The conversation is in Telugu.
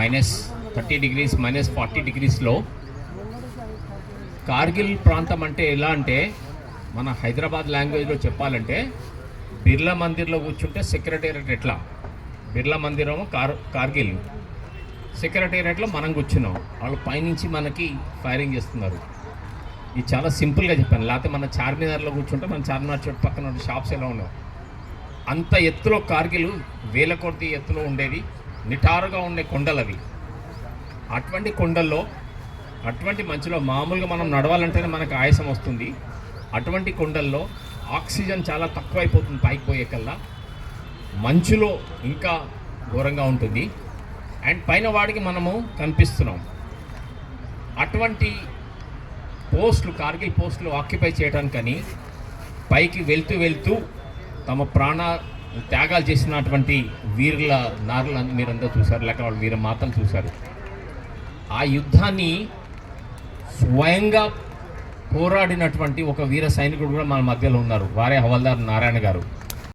Minus thirty degrees minus forty డిగ్రీస్లో Kargil ప్రాంతం అంటే ఎలా అంటే మన హైదరాబాద్ లాంగ్వేజ్లో చెప్పాలంటే బిర్లా మందిర్లో కూర్చుంటే సెక్రటేరియట్ ఎట్లా? బిర్లా మందిరము కార్ కార్గిల్. సెక్రటేరియట్లో మనం కూర్చున్నాం. వాళ్ళు పైనుంచి మనకి ఫైరింగ్ చేస్తున్నారు. ఇది చాలా సింపుల్గా చెప్పాను. లేకపోతే మన చార్మినార్లో కూర్చుంటే మన చార్మినార్ చుట్టూ పక్కన షాప్స్ ఎలా ఉన్నాం అంత ఎత్తులో కార్గిల్ వేల కొద్ది ఎత్తులో ఉండేది. నిటారుగా ఉండే కొండలు అవి అటువంటి కొండల్లో అటువంటి మంచులో మామూలుగా మనం నడవాలంటేనే మనకు ఆయాసం వస్తుంది. అటువంటి కొండల్లో ఆక్సిజన్ చాలా తక్కువైపోతుంది పైకి పోయే కల్లా మంచులో ఇంకా ఘోరంగా ఉంటుంది. అండ్ పైన వాడికి మనము కనిపిస్తున్నాం. అటువంటి పోస్టులు కార్గిల్ పోస్టులు ఆక్యుపై చేయడానికని పైకి వెళ్తూ వెళ్తూ తమ ప్రాణ త్యాగాలు చేసినటువంటి వీరుల నారులను మీరందరూ చూశారు లేక వాళ్ళు వీర మాతలు చూశారు. ఆ యుద్ధాన్ని స్వయంగా పోరాడినటువంటి ఒక వీర సైనికుడు కూడా మన మధ్యలో ఉన్నారు. వారే హవల్దార్ నారాయణ గారు.